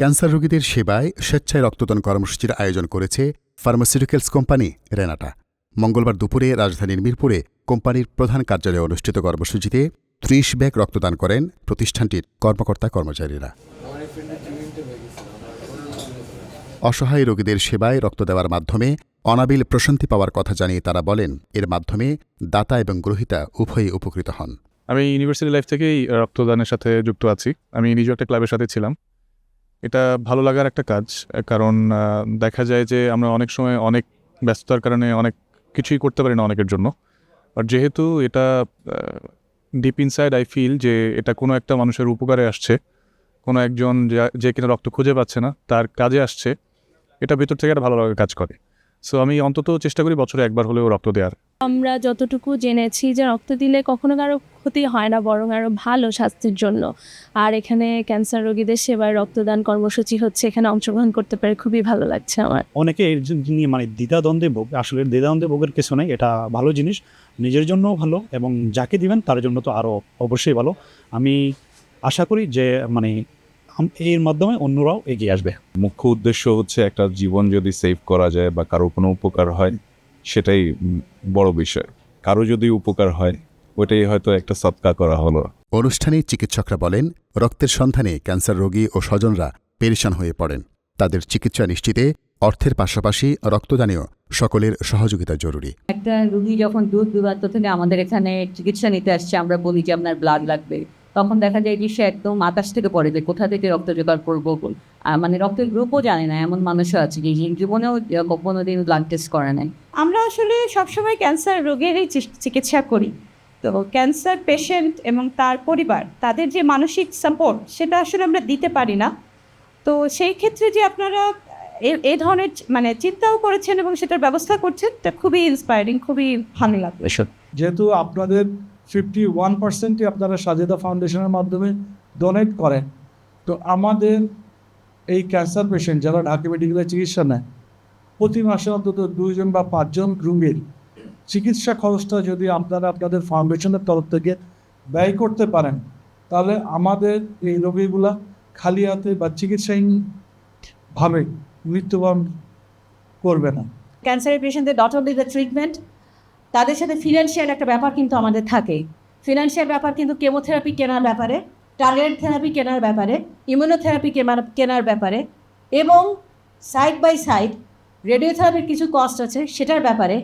Cancer রোগীদের সেবায় স্বেচ্ছায় রক্তদান কর্মসূচির আয়োজন করেছে ফার্মাসিউটিক্যালস কোম্পানি রেনাটা। মঙ্গলবার দুপুরে রাজধানীর মিরপুরে কোম্পানির প্রধান কার্যালয়ে অনুষ্ঠিত কর্মসূচিতে ত্রিশ ব্যাগ রক্তদান করেন প্রতিষ্ঠানটির কর্মকর্তা কর্মচারীরা। অসহায় রোগীদের সেবায় রক্ত দেওয়ার মাধ্যমে অনাবিল প্রশান্তি পাওয়ার কথা জানিয়ে তারা বলেন, এর মাধ্যমে দাতা এবং গ্রহীতা উভয়ই উপকৃত হন। আমি ইউনিভার্সিটি লাইফ থেকেই রক্তদানের সাথে যুক্ত আছি। আমি নিজেও একটা ক্লাবের সাথে ছিলাম। এটা ভালো লাগার একটা কাজ কারণ দেখা যায় যে আমরা অনেক সময় অনেক ব্যস্ততার কারণে অনেক কিছুই করতে পারি না অনেকের জন্য। আর যেহেতু এটা ডিপ ইনসাইড আই ফিল যে এটা কোনো একটা মানুষের উপকারে আসছে, কোনো একজন যে কিনা রক্ত খুঁজে পাচ্ছে না, তার কাজে আসছে, এটা ভিতর থেকে একটা ভালো লাগার কাজ করে। সো আমি অন্তত চেষ্টা করি বছরে একবার হলেও রক্ত দেওয়ার। আমরা যতটুকু জেনেছি যে রক্ত দিলে কখনো কারও ক্ষতি হয় না বরং আরও ভালো স্বাস্থ্যের জন্য। আর এখানে ক্যান্সার রোগীদের সেবায় রক্তদান কর্মসূচি হচ্ছে এখানে অংশগ্রহণ করতে পেরে খুবই ভালো লাগছে আমার। অনেকে এর নিয়ে মানে দ্বিধাদ্বন্দ্বে ভোগ আসলে দ্বিধাদ্বন্দ্বে ভোগের কিছু নেই এটা ভালো জিনিস নিজের জন্যও ভালো এবং যাকে দিবেন তার জন্য তো আরও অবশ্যই ভালো। আমি আশা করি যে মানে এর মাধ্যমে অন্যরাও এগিয়ে আসবে। মুখ্য উদ্দেশ্য হচ্ছে একটা জীবন যদি সেভ করা যায় বা কারও কোনো উপকার হয় সেটাই বড় বিষয়। কারও যদি উপকার হয় ওইটাই হয়তো একটা সৎকা করা হলো। অনুষ্ঠানে চিকিৎসকরা বলেন রক্তের সন্ধানে ক্যান্সার রোগী ও স্বজনরা পেরেশান হয়ে পড়েন। তাদের চিকিৎসা নিশ্চিতে অর্থের পাশাপাশি রক্তদানেও সকলের সহযোগিতা জরুরি। একটা রুগী যখন দূর দূরান্ত থেকে আমাদের এখানে চিকিৎসা নিতে আসছে আমরা বলি যে আপনার ব্লাড লাগবে। তখন দেখা যায় যে সে একদম আকাশ থেকে পড়ে যে কোথা থেকে রক্ত জোগাড় করব? মানে রক্তের গ্রুপও জানে না এমন মানুষও আছে যে জীবনেও কোনো দিন ব্লাড টেস্ট করে নাই। আমরা আসলে সবসময় ক্যান্সার রোগেরই চিকিৎসা করি। তো ক্যান্সার পেশেন্ট এবং তার পরিবার তাদের যে মানসিক সাপোর্ট সেটা আসলে আমরা দিতে পারি না। তো সেই ক্ষেত্রে যে আপনারা এ- ধরনের মানে চিন্তাও করেছেন এবং সেটার ব্যবস্থা করছেন তা খুবই ইন্সপায়ারিং খুবই ভালো লাগল। যেহেতু আপনাদের ফিফটি ওয়ান পার্সেন্টই আপনারা সাজেদা ফাউন্ডেশনের মাধ্যমে ডোনেট করেন। তো আমাদের এই ক্যান্সার পেশেন্ট যারা ঢাকা মেডিকেলে চিকিৎসা নেয়, প্রতি মাসে অন্তত দুইজন বা পাঁচজন রুগীর চিকিৎসা খরচটা যদি আপনারা আপনাদের ফাউন্ডেশনের তরফ থেকে ব্যয় করতে পারেন, তাহলে আমাদের এই রোগীগুলা খালি হাতে বা চিকিৎসাহীনভাবে মৃত্যুবরণ করবে না। ক্যান্সারের পেশেন্টদের নট অনলি দ্য ট্রিটমেন্ট তাদের সাথে ফিনান্সিয়াল একটা ব্যাপার কিন্তু আমাদের থাকে। ফিনান্সিয়াল ব্যাপার কিন্তু কেমোথেরাপি কেনার ব্যাপারে টার্গেট থেরাপি কেনার ব্যাপারে ইমিউনোথেরাপি কেনার কেনার ব্যাপারে এবং সাইড বাই সাইড রেডিওথেরাপির কিছু কস্ট আছে সেটার ব্যাপারে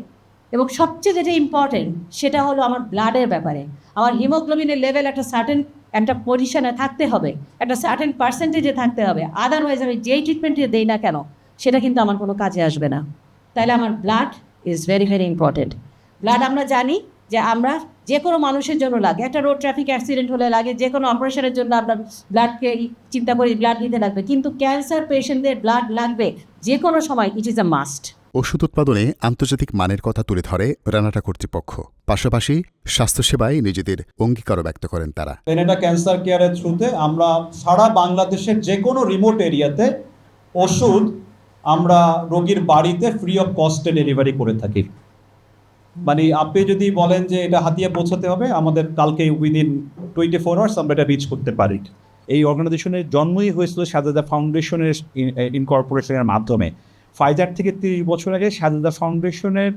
এবং সবচেয়ে যেটা ইম্পর্টেন্ট সেটা হলো আমার ব্লাডের ব্যাপারে। আমার হিমোগ্লোবিনের লেভেল একটা সার্টেন একটা পজিশনে থাকতে হবে, একটা সার্টেন পার্সেন্টেজে থাকতে হবে। আদারওয়াইজ আমি যেই ট্রিটমেন্টে দেই না কেন, সেটা কিন্তু আমার কোনো কাজে আসবে না। তাহলে আমার blood is very very important blood আমরা জানি যে আমরা যে কোনো মানুষের জন্য লাগে। একটা রোড ট্রাফিক অ্যাক্সিডেন্ট হলে লাগে যে কোনো অপারেশনের জন্য আমরা ব্লাডকে চিন্তা করি ব্লাড নিতে লাগবে। কিন্তু ক্যান্সার পেশেন্টদের ব্লাড লাগবে যে কোনো সময় ইট ইজ আ মাস্ট ওষুধ উৎপাদনে আন্তর্জাতিক মানের কথা তুলে ধরে রানাটা কর্তৃপক্ষ। পাশাপাশি স্বাস্থ্যসেবায় নিজেদের অঙ্গীকারও ব্যক্ত করেন তারা। পেনেটা ক্যান্সার কেয়ারের থ্রুতে আমরা সারা বাংলাদেশের যে কোনো রিমোট এরিয়াতে ওষুধ আমরা রোগীর বাড়িতে ফ্রি অফ কস্টে ডেলিভারি করে থাকি। মানে আপনি যদি বলেন যে এটা হাতিয়ে পৌঁছাতে হবে আমাদের কালকে উইদিন টোয়েন্টি ফোর আওয়ার্স আমরা এটা রিচ করতে পারি এই অর্গানাইজেশনের জন্মই হয়েছিল সাজেদা ফাউন্ডেশনের ইনকর্পোরেশনের মাধ্যমে ফাইজার থেকে তিরিশ বছর আগে সাজেদা ফাউন্ডেশনের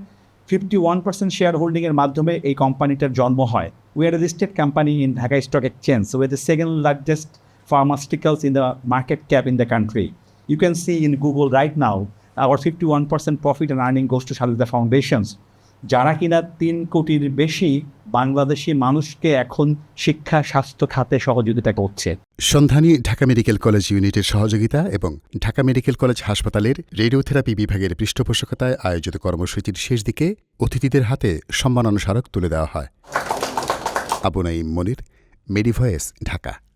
ফিফটি ওয়ান পার্সেন্ট শেয়ার হোল্ডিংয়ের মাধ্যমে এই কোম্পানিটার জন্ম হয় we are listed company in Dhaka stock exchange we the second largest pharmaceuticals in the market cap in the country. You can see in Google right now, our 51% profit and earning goes to Shalida Foundations. যারা কিনা তিন কোটির বেশি বাংলাদেশি মানুষকে এখন শিক্ষা, স্বাস্থ্য খাতে সহযোগিতা করছে। সন্ধানী ঢাকা মেডিকেল কলেজ ইউনিটের সহযোগিতা এবং ঢাকা মেডিকেল কলেজ হাসপাতালের রেডিওথেরাপি বিভাগের পৃষ্ঠপোষকতায় আয়োজিত কর্মসূচির শেষ দিকে অতিথিদের হাতে সম্মাননা স্মারক তুলে দেওয়া হয়। আবু নাইম মনির, মেডিভয়েস, ঢাকা।